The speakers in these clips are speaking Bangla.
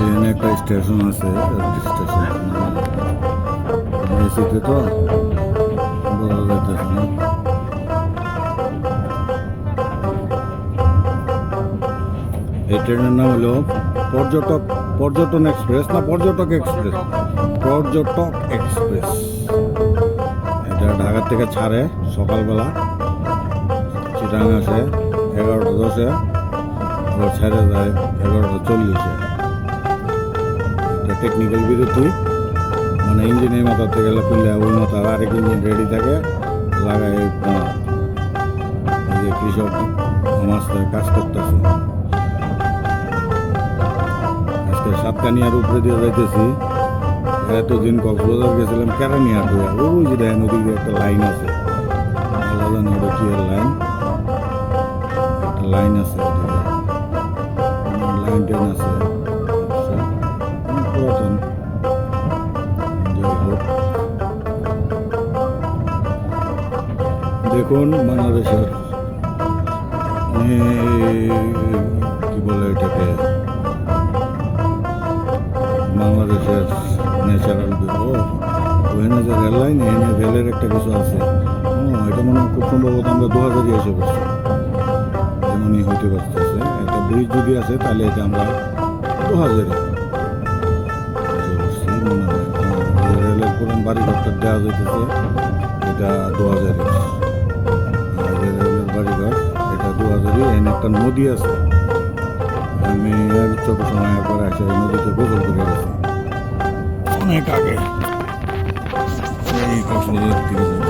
এখানে একটা স্টেশন আছে স্টেশন এসিতে তো এই ট্রেনের নাম হলো পর্যটক, পর্যটন এক্সপ্রেস না পর্যটক এক্সপ্রেস? পর্যটক এক্সপ্রেস। এটা ঢাকা থেকে ছাড়ে সকালবেলা। চিটাং আসে এগারোটা দশে, আবার ছেড়ে যায় এগারোটা চল্লিশে। এটা টেকনিক্যাল বিরতি। মানে ইঞ্জিন এই মাথাতে গেলে খুললে ওই মাথার আরেক ইঞ্জিন রেডি থাকে। এই যে কৃষক মাস্টার কাজ করতেছে। আজকে সাতকানিয়ার উপরে দিয়ে যাইতেছি। এতদিন কক্সবাজার গেছিলাম কেরানিয়া হয়ে ওই যে দেখেন ওদিকে একটা লাইন আছে। জানে ওটা কি লাইন। একটা লাইন আছে লাইন ট্রেন আছে। পুরাতন দেখুন। বাংলাদেশের কি বলে এটাকে? বাংলাদেশের ন্যাচারাল ও ওখানে যে রেল লাইন এখানে রেলের একটা কিছু আছে। এটা মনে হয় খুব সম্ভবত আমরা দু হাজারই এসে পড়ছি। এমনই হইতে পারতেছে। একটা ব্রিজ যদি আছে, তাহলে এটা আমরা দু হাজারে এসে পড়ছি মনে হয় রেলের পুরান বাড়ি ঘরটা দেওয়া যাইতেছে, এটা দু হাজারের যে রেলের বাড়ি ঘর, এটা দু হাজারই এখানে একটা নদী আছে। আমি আর ছোট সময় একবার আসে নদীতে গোসল করে গেছি। অনেক আগে। এই কক্সবাজার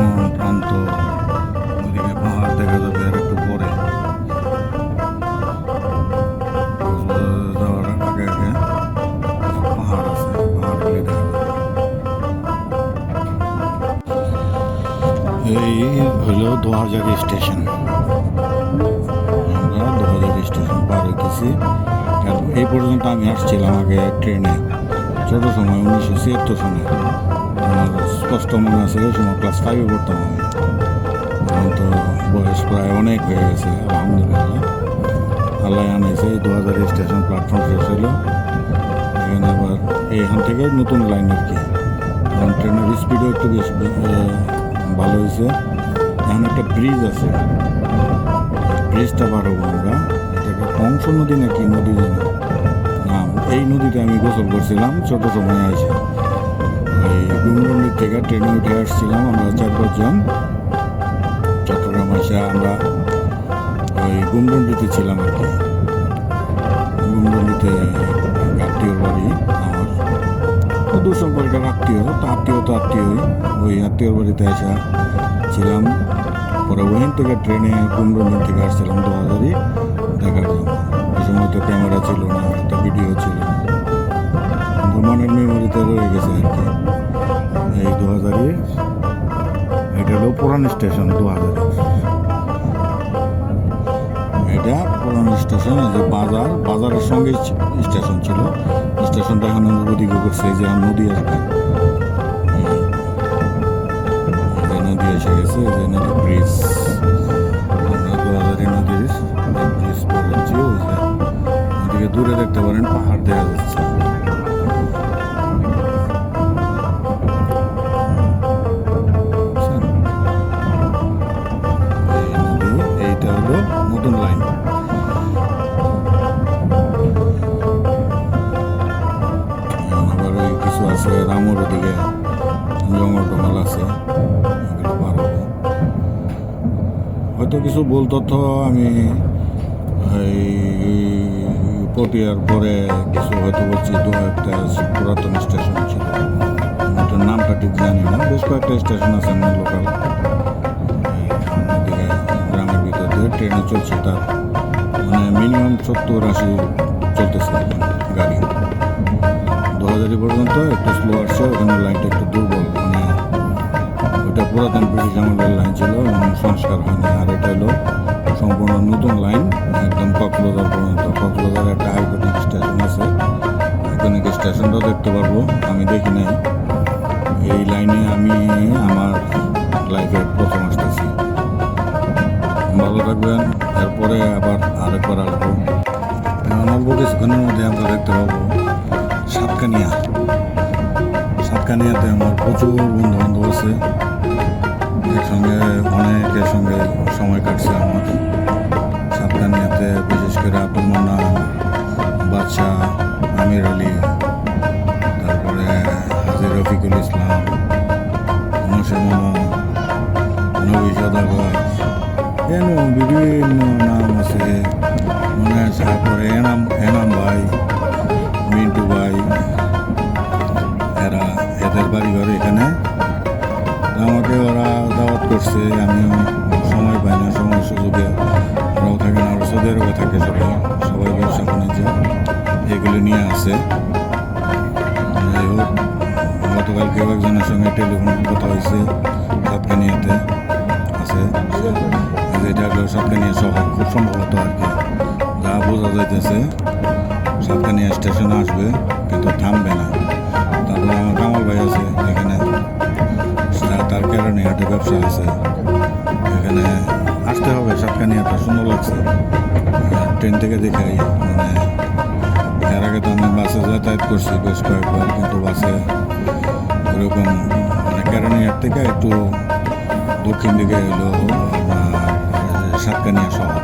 মন প্রান্ত ওইদিকে পাহাড় দেখা যাবে আর একটু পরে। এই হলো দোহাজারি স্টেশন। আমরা দোহাজারি স্টেশন পার হইতেছি। এই পর্যন্ত আমি আসছিলাম আগে ট্রেনে ছোট সময়, উনিশশো ছিয়াত্তর আমার স্পষ্ট মনে আছে ওই সময় ক্লাস ফাইভে পড়তাম আমি। এখন তো বয়স প্রায় অনেক হয়ে গেছে, আলহামদুলিল্লাহ। আল্লাহ আনাইছে দু হাজার স্টেশন প্ল্যাটফর্ম শেষ হলো এখানে আবার এইখান থেকে নতুন লাইন আর কি। এখন ট্রেনের স্পিডও একটু বেশ ভালো হয়েছে এখানে একটা ব্রিজ আছে। ব্রিজটা পার হব আমরা। এটাকে কংস নদী নাকি নদী জানি এই নদীতে আমি গোসল করছিলাম, ছোট সময় আসে গুমরন্ডির থেকে ট্রেনে উঠে আসছিলাম আমরা চার পাঁচজন। চট্টগ্রাম এসে আমরা ওই গুমরন্ডিতে ছিলাম আর কি। গুমরন্ডিতে আত্মীয়র বাড়ি আমার। তো দূর সম্পর্কের আত্মীয়, তো আত্মীয় তো আত্মীয়ই। ওই আত্মীয়র বাড়িতে আসা ছিলাম। পরে ওখান থেকে ট্রেনে কুমরঞ্জন থেকে আসছিলাম দু হাজারই দেখার জন্য। ওই সময় তো ক্যামেরা ছিল না একটা ভিডিও ছিল না। মনের মেমোরিতে রয়ে গেছে আর কি। এই দু হাজারই এটা হলো পুরান স্টেশন দু হাজারের এটা পুরান স্টেশন, এই যে বাজার, বাজারের সঙ্গে স্টেশন ছিল। স্টেশনটা এখন ওদিকে করছে যে নদী যে নদী এসে গেছে যে নদী ব্রিজ দূরে দেখতে পারেন, পাহাড় দেখা যাচ্ছে। কিছু ভুল তথ্য আমি, এই, পটিয়ার পরে কিছু হয়তো বলছি, দু একটা পুরাতন স্টেশন ছিল। ওটার নামটা ঠিক জানি না, বেশ কয়েকটা স্টেশন আছে আমার লোকাল গ্রামের ভিতর দিয়ে ট্রেনে চলছে তার মানে মিনিমাম সত্তর আশি চলতেছে গাড়ি। দু হাজারি পর্যন্ত একটু স্লো আসছে, ওখানে লাইনটা একটু দুর্বল। পুরাতন ব্রিটিশ আমলের লাইন ছিল এবং সংস্কার হয়নি। আর এটা হলো সম্পূর্ণ নতুন লাইন একদম কক্সবাজার পর্যন্ত। কক্সবাজার একটা আইকনিক স্টেশন আছে। আইকনিক স্টেশনটাও দেখতে পারব। আমি দেখি নাই। এই লাইনে আমি আমার লাইফে প্রথম আসতেছি। ভালো থাকবেন। এরপরে আবার আরেকবার আসব। এখন অল্প কিছুক্ষণের মধ্যে আমরা দেখতে পাবো সাতকানিয়া। সাতকানিয়াতে আমার প্রচুর বন্ধু বান্ধব আছে। করছে আমিও সময় পাই না, সময় সুযোগে ওরাও থাকে না ওরা সৌদি থাকে সবাই সবাই ব্যবসা বাণিজ্য এগুলো নিয়ে আসে। যাই হোক গতকালকে একজনের সঙ্গে টেলিফোন কথা হয়েছে সাতকানিয়াতে আছে। যেটা হলো সাতকানিয়া শহর খুব সম্ভবত আর কি। যা বোঝা যাইতেছে সাতকানিয়া স্টেশনে আসবে, কিন্তু থামবে না। ব্যবসা আছে এখানে আসতে হবে সাতকানিয়াটা সুন্দর লাগছে। ট্রেন থেকে দেখাই মানে এর আগে তো আমি বাসে যাতায়াত করছি, বেশ কয়েকবার কিন্তু বাসে। ওরকম মানে কেরানিয়ার থেকে একটু দক্ষিণ দিকে আপনার সাতকানিয়া শহর।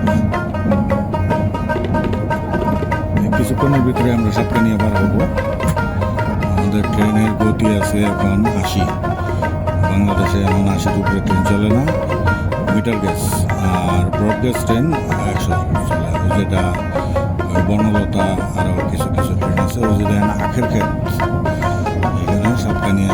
কিছুক্ষণের ভিতরে আমরা সাতকানিয়া পার হব। আমাদের ট্রেনের গতি আছে এখন আশি। বাংলাদেশে এখন আশির উপরে ট্রেন চলে না। মিটার গ্যাস আর ব্রড গ্যাস ট্রেন একশো চলে। যেটা বর্ণলতা আরও কিছু কিছু ট্রেন আছে। ওই যেটা আখের ক্ষেত। এখানে সাতকানিয়া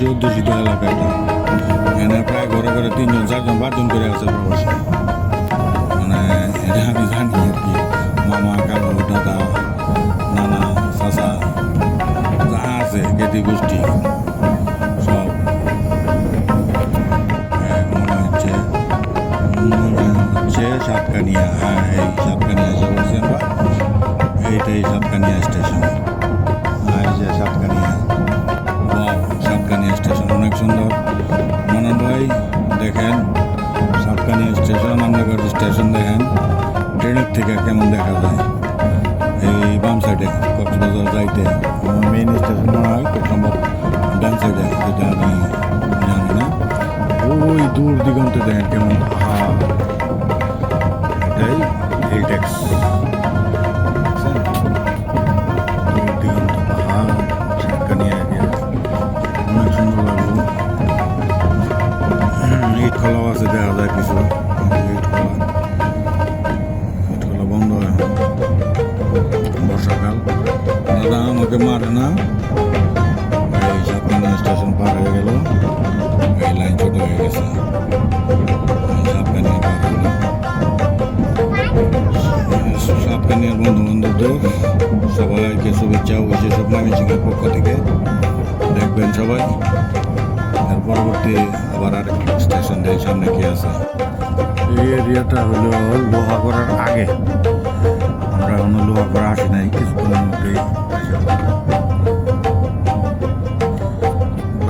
অনেক প্রবাসী অধ্যুষিত এলাকা এটা এনে প্রায় ঘরে ঘরে তিনজন চারজন পাঁচজন করে আছে প্রবাসী। মানে এটা আমি জানি আর কি। মামা কাকু দাদা নানা চাচা যা আছে জ্ঞাতি গোষ্ঠী সব। হ্যাঁ, মনে হচ্ছে মনে হচ্ছে সাতকানিয়া হ্যাঁ। থেকে কেমন দেখা যায় এই বাম সাইডে কক্সবাজার যাইতে মেইন স্টেশন মনে হয় কক্সবাজার ডান সাইডে যেটা আমি জানি না। ওই দূর দিগন্তে দেখেন কেমন পরবর্তী আবার আরেক স্টেশন দিয়ে সামনে কি আছে? এই এরিয়াটা হলো লোহা করার আগে। আমরা এখনও লোহা করা আসি নাই, কিছুক্ষণের মধ্যেই।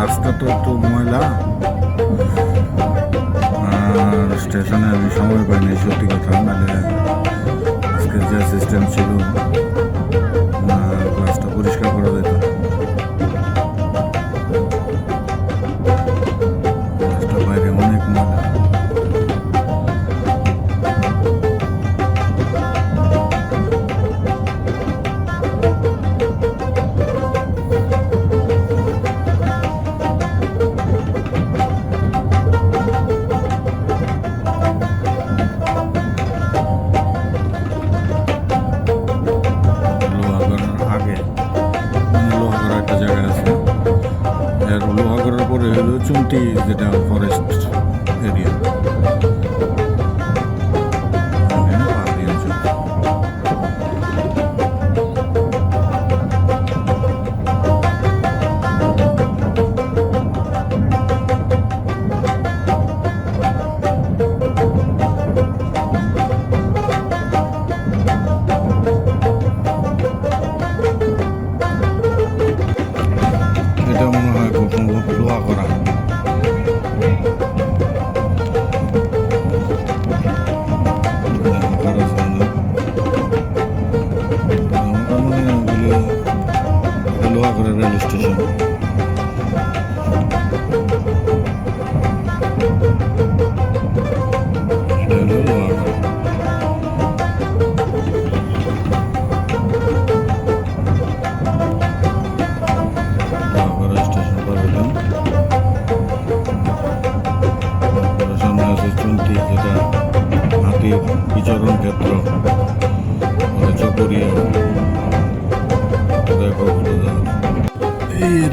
রাস্তা তো একটু ময়লা। আর স্টেশনে আমি সময় পাইনি, সত্যি কথা, নাহলে আজকে যে সিস্টেম ছিল হলো চুমটি যেটা ফরেস্ট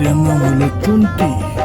এই এরিয়ার